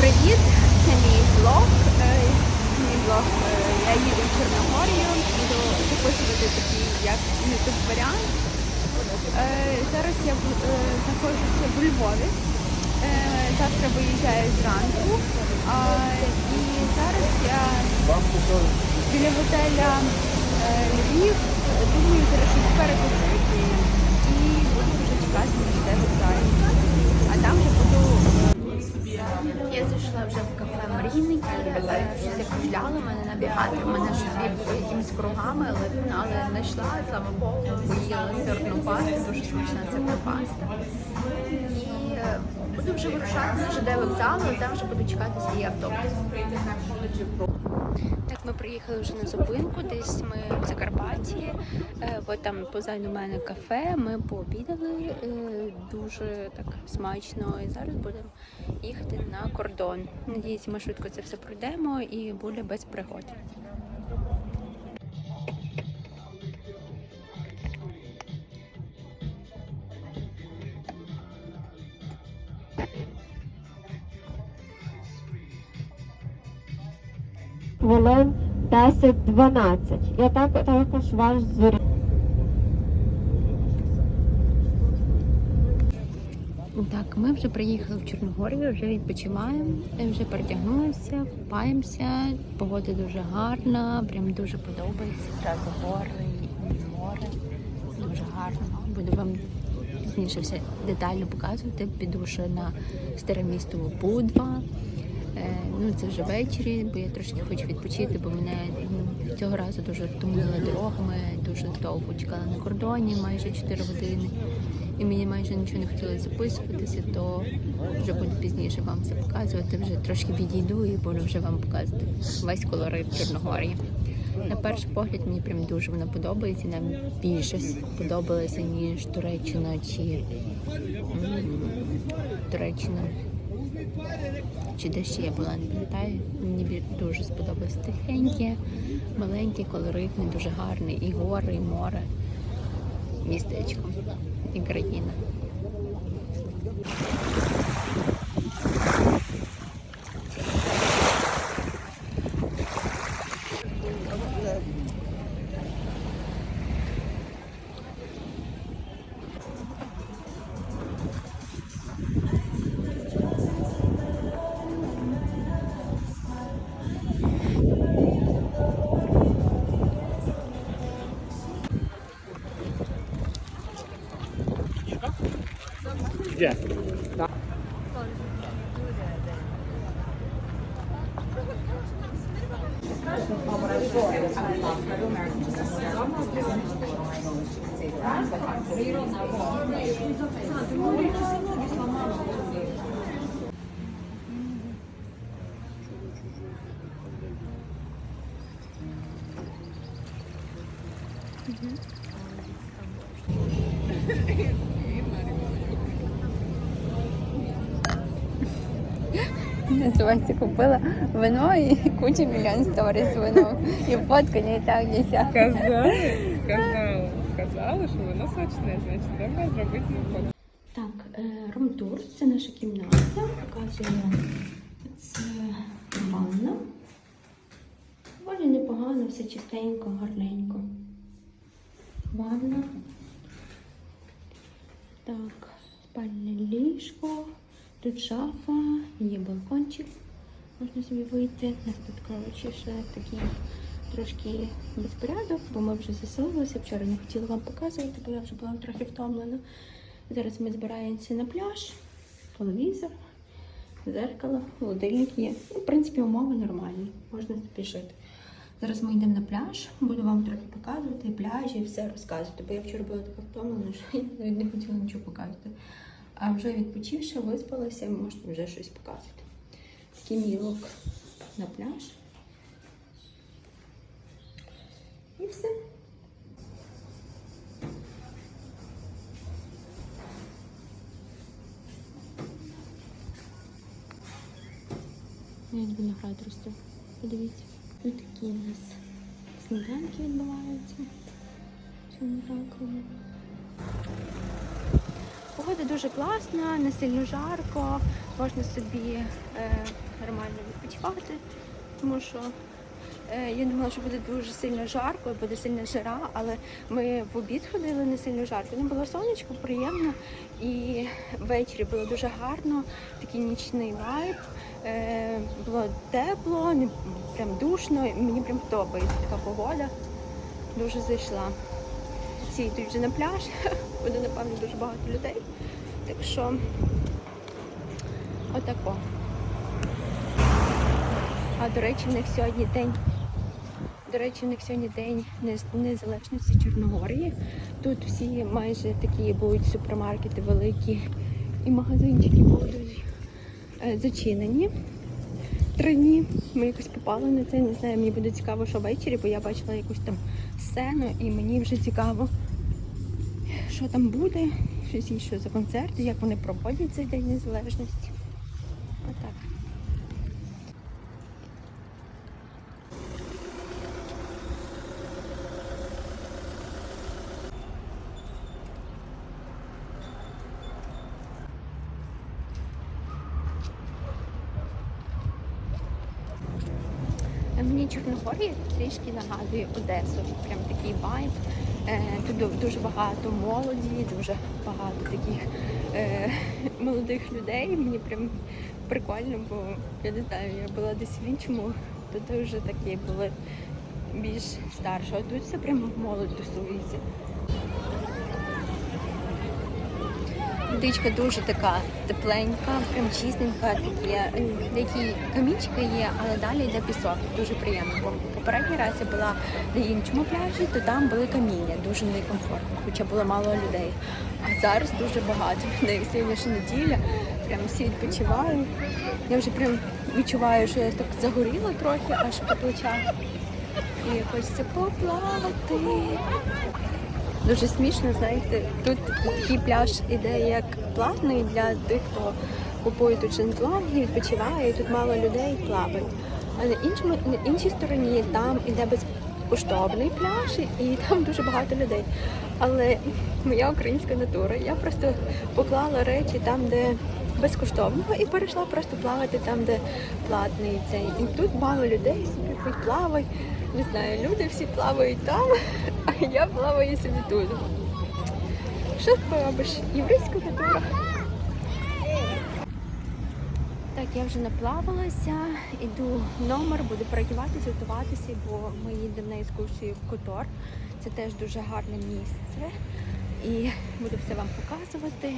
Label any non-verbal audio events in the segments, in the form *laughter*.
Привіт! Це мій влог. Е, Мій влог. е, Я їду в Чорногорію, буду записувати такий як youtube варіант. Е, Зараз я знаходжуся в Львові. Завтра виїжджаю зранку. І зараз я біля готеля Львів. Думаю, зараз щось перекусити і буду вже чекати на вокзалі. А там вже мене У мене ж по якимись кругами, але, але знайшла, слава Богу, поїла сирну пасту, дуже смачна сирна паста. Е, буду вже вирушати на ЖД вокзал, але там вже буду чекати свій автобус. Так, ми приїхали вже на зупинку, десь ми в Закарпатті. Е, От там позаду мене кафе. Ми пообідали е, дуже так смачно. І зараз будемо їхати на кордон. Надіюсь, ми швидко це все пройдемо і буде без пригод. 10-12. Я так, також ваш зорі. Так, ми вже приїхали в Чорногорію, вже відпочиваємо, вже перетягнулися, купаємося. Погода дуже гарна, прям дуже подобається. Зразу гори і море. Дуже гарно. Буду вам пізніше все детально показувати. Піду ще на старе місто Будва. Е, Ну, це вже ввечері, бо я трошки хочу відпочити, бо мене цього разу дуже втомили дорогами, дуже довго чекала на кордоні, майже 4 години. І мені майже нічого не хотілося записуватися, то вже буду пізніше вам це показувати. Вже трошки відійду і буду вже вам показувати весь колорит Чорногорії. На перший погляд мені прям дуже вона подобається. Нам більше сподобалося, ніж Туреччина чи Туреччина. Чи де ще я була, не пам'ятаю. Мені дуже сподобалось тихеньке, маленьке, колоритне, дуже гарне. І гори, і море, містечко, і країна. Güzel. Hı hı. Називається купила вино і куча мільйон сторіс з вином. І фоткання і так і сяк. Сказали, сказали, сказали, що воно сочне, значить треба зробити фото. Так, е, румтур це наша кімната. Показуємо це ванна. Доволі непогано, все чистенько, гарненько. Ванна. Так, спальне ліжко, тут шафа, є балкончик. Можна собі вийти. У нас тут, коротше, ще такий трошки безпорядок, бо ми вже заселилися. Вчора не хотіла вам показувати, бо я вже була трохи втомлена. Зараз ми збираємося на пляж, телевізор, зеркало, холодильник є. Ну, в принципі, умови нормальні, можна собі жити. Зараз ми йдемо на пляж, буду вам трохи показувати пляжі і все розказувати. Бо я вчора була така втомлена, що я навіть не хотіла нічого показувати. А вже відпочивши, виспалася, можете вже щось показувати. Такий мій лук на пляж. І все. Як виноград росте. Подивіться. Ось такі у нас сніданки відбуваються. цьому закладі. Погода дуже класна, не сильно жарко, можна собі е, нормально відпочивати, тому що е, я думала, що буде дуже сильно жарко, буде сильна жара, але ми в обід ходили не сильно жарко. Ну було сонечко, приємно, і ввечері було дуже гарно, такий нічний вайб. Е, було тепло, прям душно. Мені прям подобається така погода. Дуже зайшла. Всі йдуть вже на пляж, *laughs* буде напевно дуже багато людей. Так що отако. А до речі, в них сьогодні день. До речі, в них сьогодні день незалежності Чорногорії. Тут всі майже такі будуть супермаркети великі і магазинчики будуть е, зачинені. Три дні. Ми якось попали на це. Не знаю, мені буде цікаво, що ввечері, бо я бачила якусь там сцену, і мені вже цікаво, що там буде, щось і що за концерт, як вони проводять цей день незалежності. Отак. Мені Чорногорія трішки нагадує Одесу. Прям такий вайб. Е, Тут дуже багато молоді, дуже багато таких е, *laughs* молодих людей. Мені прям прикольно, бо я не знаю, я була десь в іншому, тут вже такі були більш старші, а тут все прямо молодь тусується. Водичка дуже така тепленька, прям чистенька, такі, е, деякі камінчики є, але далі йде пісок. Дуже приємно. Бо попередній раз я була на іншому пляжі, то там були каміння, дуже некомфортно, хоча було мало людей. А зараз дуже багато ж неділя, прям всі відпочивають. Я вже прям відчуваю, що я так загоріла трохи, аж по плечах. І хочеться поплавати. Дуже смішно, знаєте, тут такий пляж іде як платний для тих, хто купує тут шезлонги, відпочиває, і тут мало людей плавають. А на іншому на іншій стороні там іде безкоштовний пляж, і там дуже багато людей. Але моя українська натура, я просто поклала речі там, де безкоштовно, і перейшла просто плавати там, де платний цей. І тут мало людей, собі плавай. Не знаю, люди всі плавають там, *laughs* а я плаваю собі тут. Що ти поробиш? Єврейська культура. Так, я вже наплавалася, іду в номер, буду переодіватися, готуватися, бо ми їдемо на екскурсію в Котор. Це теж дуже гарне місце. І буду все вам показувати.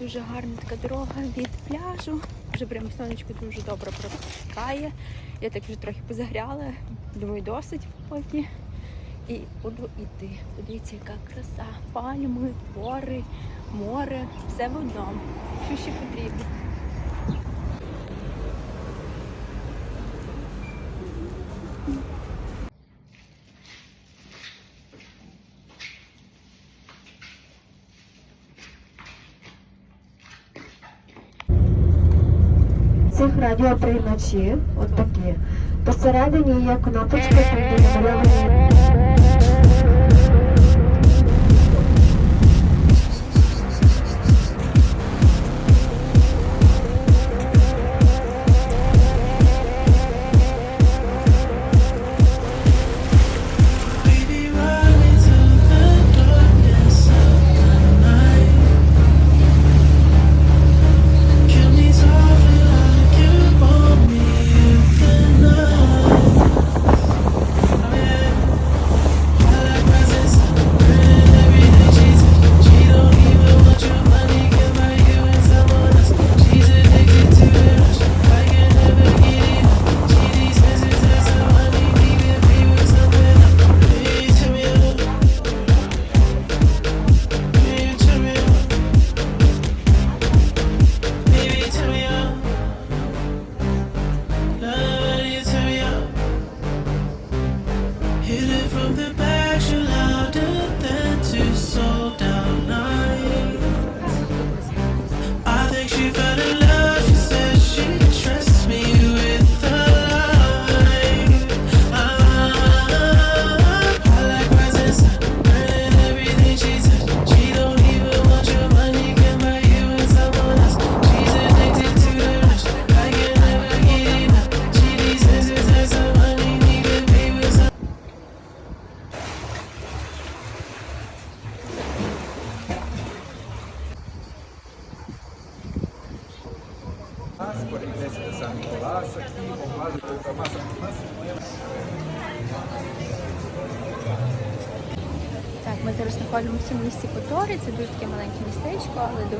Дуже гарна така дорога від пляжу. Вже прямо сонечко дуже добре пропускає. Я так вже трохи позагряла. Думаю, досить поки. І буду йти. Подивіться, яка краса. Пальми, гори, море, все в одному. Що ще потрібно? Цих радіоприймачі, от такі. Посередині є кнопочка, де намальовані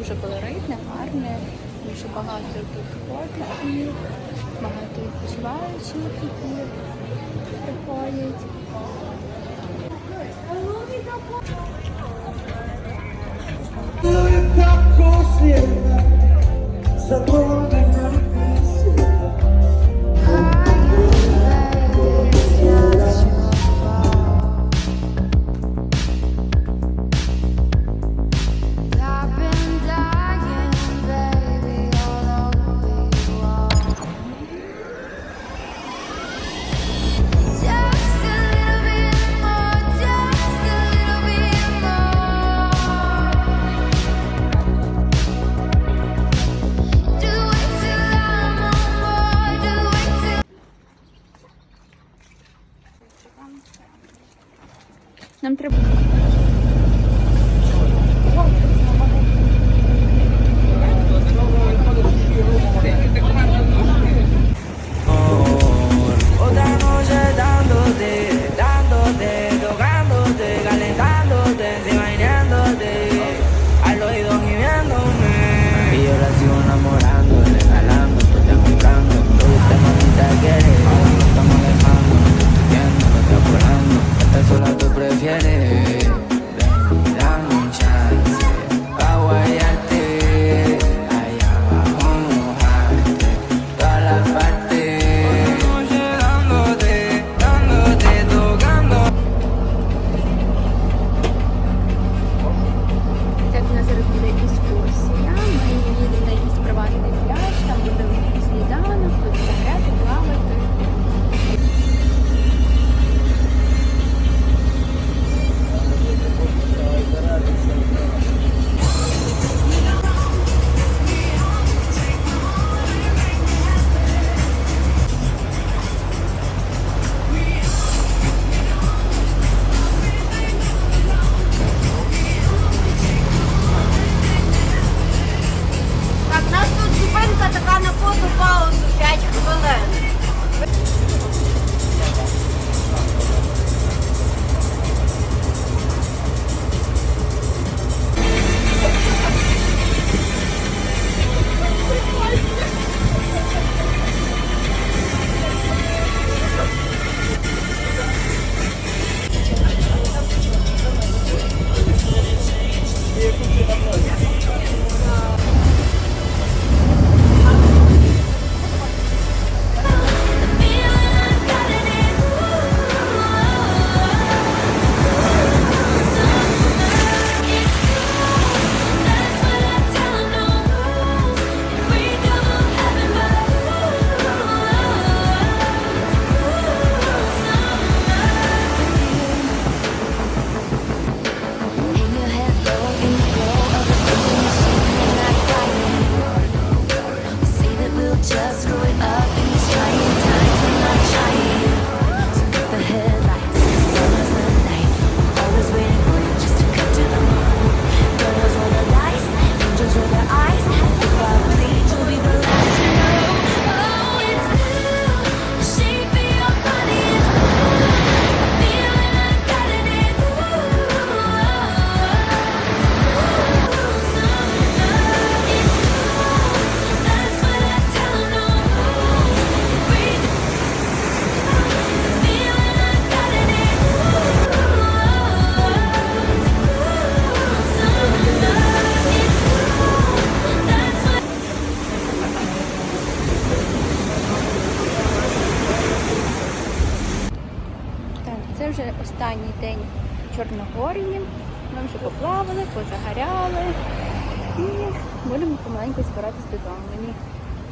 дуже колоритне, гарне, дуже багато тут котиків, багато відпочиваючих, які приходять. Забрала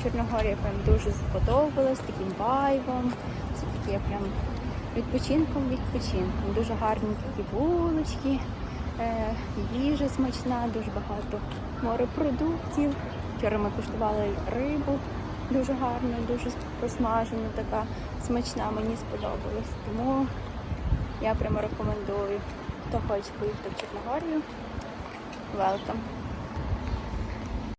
Чорногорія прям дуже сподобалась, таким вайбом. Все таке прям відпочинком відпочинком. Дуже гарні такі булочки, е, їжа смачна, дуже багато морепродуктів. Вчора ми куштували рибу дуже гарно, дуже просмажена, така смачна, мені сподобалась. Тому я прямо рекомендую, хто хоче поїхати в Чорногорію. Welcome!